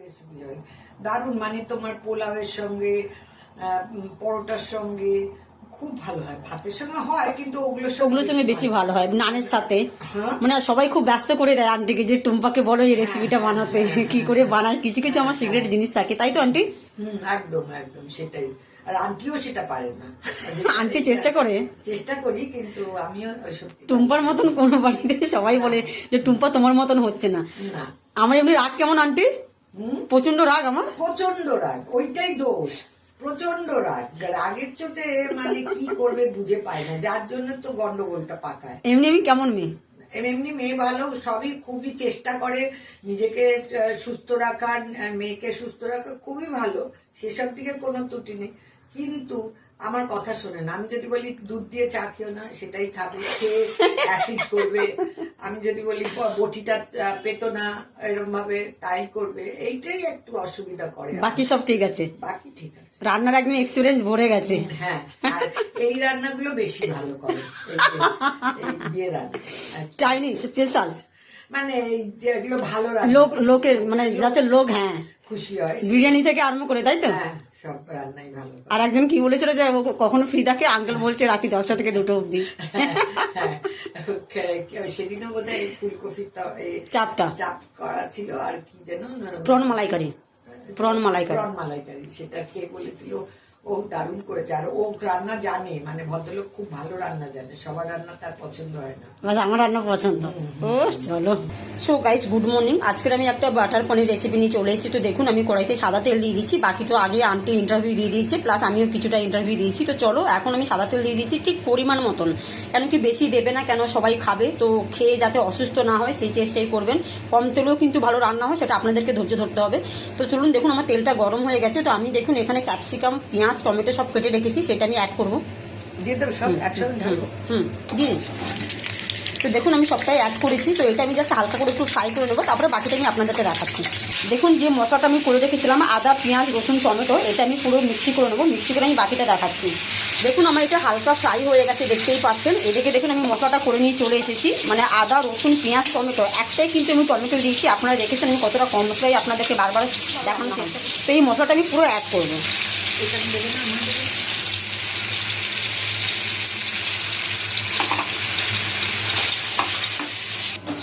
Recipe হয় দারুণ মানে তোমার পোলাওয়ের সঙ্গে পরোটার সঙ্গে খুব ভালো হয়। ভাতের সঙ্গে হয় কিন্তু ওগুলোর ওগুলোর সঙ্গে বেশি ভালো হয় নানের সাথে। হ্যাঁ। মানে সবাই খুব ব্যস্ত করে দেয় আন্টিকে যে টুম্পাকে বলো এই রেসিপিটা বানাতে কি করে বানায় কিছু কিছু আমার সিক্রেট জিনিস থাকে। তাই তো আন্টি? হুম একদম একদম সেটাই। আর আন্টিও সেটা পারে না। আন্টি চেষ্টা করে। চেষ্টা করি কিন্তু আমিও সত্যি টুম্পার মতন কোনো বাড়িতে সবাই বলে যে টুম্পা তোমার মতন হচ্ছে না। আমার এমনি রাগ কেমন আন্টি? প্রচণ্ড রাগ আমার? প্রচণ্ড রাগ ওইটাই দোষ প্রচণ্ড রাগ। রাগের চোটে মানে কি করবে বুঝে পায় না যার জন্য তো গন্ডগোলটা পাকায়। এমনি আমি কেমন মেয়ে? এমনি মেয়ে ভালো সবই খুবই চেষ্টা করে নিজেকে সুস্থ রাখার মেয়েকে সুস্থ রাখা খুবই ভালো সেসব দিকে কোনো ত্রুটি নেই। কিন্তু আমার কথা শোনে না আমি যদি বলি দুধ দিয়ে চা খেও না সেটাই খাবে খেয়ে অ্যাসিড করবে। আমি যদি বলি বটিটা পেতো না এরকম ভাবে তাই করবে এইটাই একটু অসুবিধা করে বাকি সব ঠিক আছে? বাকি ঠিক আছে। রান্নার একদম এক্সপিরিয়েন্স ভরে গেছে। হ্যাঁ এই রান্নাগুলো বেশি ভালো করে দিয়ে রান্না। চাইনিজ স্পেশাল মানে যেগুলো ভালো রান্না। লোক লোকের মানে যাতে লোক হ্যাঁ। খুশি হয়। বিরিয়ানি থেকে আরম্ভ করে তাই তো? হ্যাঁ। সব রান্নাই ভালো আর একজন কি বলেছিল যে কখনো ফ্রি থাকে আঙ্কেল বলছে রাতে দশটা থেকে দুটো অব্দি হ্যাঁ, সেদিনও বোধ হয় ফুলকপির চাপটা। চাপ করা ছিল আর কি যেন প্রণ মালাইকারি প্রণ মালাইকারি প্রণ মালাইকারি সেটা কে বলেছিল? ও দারুণ করেছে আর ও রান্না জানে মানে ভদ্রলোক খুব ভালো রান্না জানে। সবার রান্না তার পছন্দ হয় না। বাস আমার রান্না পছন্দ। ও চলো সো গাইস গুড মর্নিং আজকের আমি একটা বাটার পনির রেসিপি নিয়ে চলে এসেছি। তো দেখুন আমি কড়াইতে সাদা তেল দিয়ে দিচ্ছি। বাকি তো আগে আন্টি ইন্টারভিউ দিয়ে দিয়েছে। প্লাস আমিও কিছুটা ইন্টারভিউ দিয়েছি। তো চলো এখন আমি সাদা তেল দিয়ে দিচ্ছি ঠিক পরিমাণ মতন। কেন কি বেশি দেবে না কেন সবাই খাবে। তো খেয়ে যাতে অসুস্থ না হয় সেই চেষ্টাই করবেন। কম তেলেও কিন্তু ভালো রান্না হয় সেটা আপনাদেরকে ধৈর্য ধরতে হবে। তো চলুন দেখুন আমার তেলটা গরম হয়ে গেছে। তো আমি দেখুন এখানে ক্যাপসিকাম পেঁয়াজ টমেটো সব কেটে রেখেছি সেটা আমি অ্যাড করব। দিয়ে দেবো সব একসঙ্গে হুম দিয়ে। তো দেখুন আমি সবটাই অ্যাড করেছি তো এটা আমি জাস্ট হালকা করে একটু ফ্রাই করে নেব তারপরে বাকিটা আমি আপনাদেরকে দেখাচ্ছি। দেখুন যে মশলাটা আমি করে রেখেছিলাম আদা পেঁয়াজ রসুন টমেটো এটা আমি পুরো মিক্সি করে নেব মিক্সি করে আমি বাকিটা দেখাচ্ছি। দেখুন আমার এটা হালকা ফ্রাই হয়ে গেছে দেখতেই পাচ্ছেন। এদিকে দেখুন আমি মশলাটা করে নিয়ে চলে এসেছি মানে আদা রসুন পেঁয়াজ টমেটো একটাই কিন্তু আমি টমেটো দিয়েছি। আপনারা দেখেছেন আমি কতটা কম মশলাই আপনাদেরকে বারবার দেখানো তো এই মশলাটা আমি পুরো অ্যাড করব। দেবে না আমাদের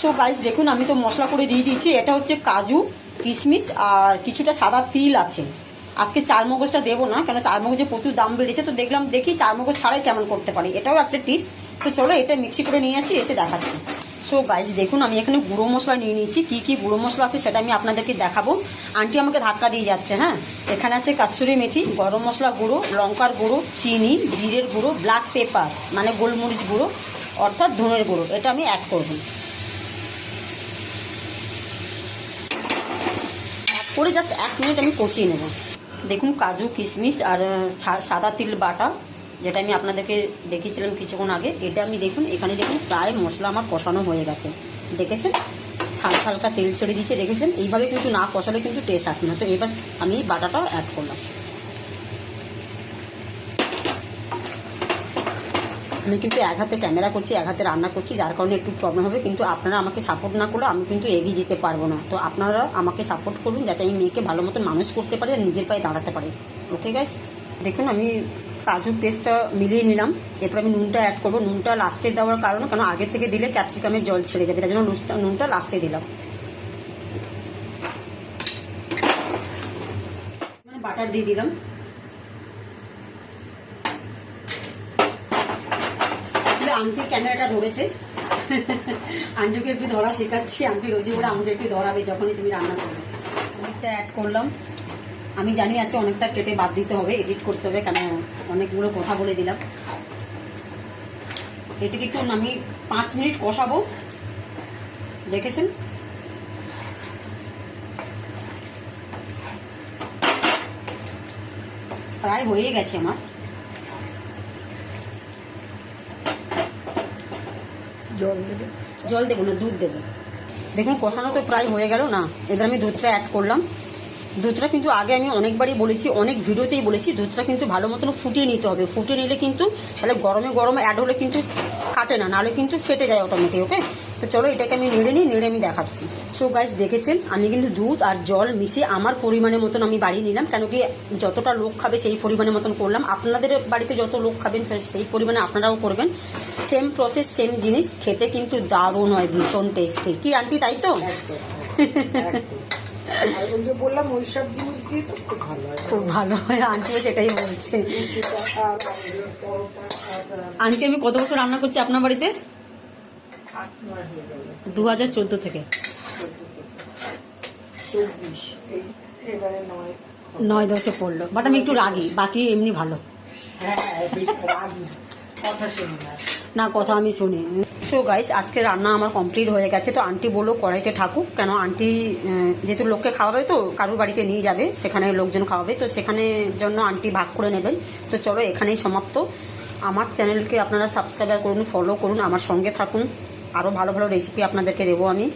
সো গাইস দেখুন, আমি তো মশলা করে দিয়ে দিয়েছি। এটা হচ্ছে কাজু, কিশমিশ আর কিছুটা সাদা তিল আছে। আজকে চার মগজটা দেবো না, কেন চার মগজে প্রচুর দাম বেড়েছে। তো দেখলাম, দেখি চার মগজ ছাড়াই কেমন করতে পারি। এটাও একটা টিপস তো চলো, এটা মিক্সি করে নিয়ে আসি, এসে দেখাচ্ছি। সো গাইস দেখুন, আমি এখানে গুঁড়ো মশলা নিয়ে নিয়েছি। কি কি গুঁড়ো মশলা আছে সেটা আমি আপনাদেরকে দেখাবো। আন্টি আমাকে ধাক্কা দিয়ে যাচ্ছে হ্যাঁ? এখানে আছে কাস্তুরি মেথি, গরম মশলা গুঁড়ো, লঙ্কার গুঁড়ো, চিনি, জিরের গুঁড়ো, ব্ল্যাক পেপার মানে গোলমরিচ গুঁড়ো, অর্থাৎ ধনের গুঁড়ো। এটা আমি অ্যাড করব। করে জাস্ট এক মিনিট আমি কষিয়ে নেব। দেখুন, কাজু, কিশমিশ আর সাদা তিল বাটা। যেটা আমি আপনাদেরকে দেখিয়েছিলাম কিছুক্ষণ আগে, এটা আমি দেখুন, এখানে দেখুন প্রায় মশলা আমার কষানো হয়ে গেছে। দেখেছেন? হালকা হালকা তেল ছেড়ে দিয়েছে, দেখেছেন? এইভাবে কিন্তু না কষালে কিন্তু টেস্ট আসবে না। তো এবার আমি বাটাটাও অ্যাড করলাম। আমি কিন্তু এক হাতে ক্যামেরা করছি, এক হাতে রান্না করছি, যার কারণে একটু প্রবলেম হবে। কিন্তু আপনারা আমাকে সাপোর্ট না করলে আমি কিন্তু এগিয়ে যেতে পারব না। তো আপনারা আমাকে সাপোর্ট করুন, যাতে আমি মেয়েকে ভালো মতন মানুষ করতে পারি আর নিজের পায়ে দাঁড়াতে পারি। ওকে গাইস দেখুন, আমি কাজু পেস্টটা মিলিয়ে নিলাম। এরপর আমি নুনটা অ্যাড করব। নুনটা লাস্টে দেওয়ার কারণ কারণ আগে থেকে দিলে ক্যাপসিকামের জল ছেড়ে যাবে। তার জন্য নুনটা- নুনটা লাস্টে দিলাম। বাটার দিয়ে দিলাম। আন্টি ক্যামেরাটা ধরেছে। আন্টিকে একটু ধরা শেখাচ্ছি। আন্টি রোজই ওরা আমাকে একটু ধরাবে যখনই তুমি রান্না করবে। অনেকটা অ্যাড করলাম। আমি জানি আছে অনেকটা কেটে বাদ দিতে হবে এডিট করতে হবে কেন অনেকগুলো কথা বলে দিলাম। এটিকে একটু আমি পাঁচ মিনিট কষাবো। দেখেছেন? প্রায় হয়ে গেছে আমার। জল দেবে। জল দেবো না দুধ দেবো। দেখুন কষানো তো প্রায় হয়ে গেল না। এবার আমি দুধটা অ্যাড করলাম। দুধটা কিন্তু আগে আমি অনেকবারই বলেছি, অনেক ভিডিওতেই বলেছি দুধটা কিন্তু ভালো মতন ফুটিয়ে নিতে হবে। ফুটিয়ে নিলে কিন্তু তাহলে গরমে গরমে অ্যাড হলে কিন্তু ফাটে না, নাহলে কিন্তু ফেটে যায় অটোমেটিক ওকে তো চলো এটাকে আমি নেড়ে নিই, নেড়ে আমি দেখাচ্ছি। সো গাইস দেখেছেন? আমি কিন্তু দুধ আর জল মিশিয়ে আমার পরিমাণের মতন আমি বাড়িয়ে নিলাম কেন কি যতটা লোক খাবে সেই পরিমাণের মতন করলাম। আপনাদের বাড়িতে যত লোক খাবেন, সেই পরিমাণে আপনারাও করবেন। সেম প্রসেস সেম জিনিস, খেতে কিন্তু দারুণ হয়, ভীষণ টেস্টি কি আন্টি, তাই তো? ওই যে বললাম ওই সব জিনিস দিয়ে তো খুব ভালো হয়। খুব ভালো হয় আন্টিও সেটাই বলছে। আন্টি আমি কত বছর রান্না করছি আপনার বাড়িতে? দু হাজার চোদ্দ থেকে। নয়। দশে পড়ল বাট আমি একটু রাগি বাকি এমনি ভালো। হ্যাঁ না কথা আমি শুনি। সো গাইস আজকে রান্না আমার কমপ্লিট হয়ে গেছে। তো আন্টি বলল, কড়াইতে ঠাকুক কেন? আন্টি যেহেতু লোককে খাওয়াবে তো, কারুর বাড়িতে নিয়ে যাবে, সেখানে লোকজন খাওয়াবে। তো সেখানে জন্য আন্টি ভাগ করে নেবেন। তো চলো, এখানেই সমাপ্ত। আমার চ্যানেলকে আপনারা সাবস্ক্রাইব করুন ফলো করুন, আমার সঙ্গে থাকুন। আরও ভালো ভালো রেসিপি আপনাদেরকে দেবো আমি।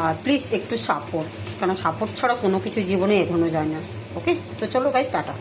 আর প্লিজ একটু সাপোর্ট কেন? সাপোর্ট ছাড়া কোনো কিছু জীবনে এগোনো যায় না। ওকে তো চলো গাইস টাটা।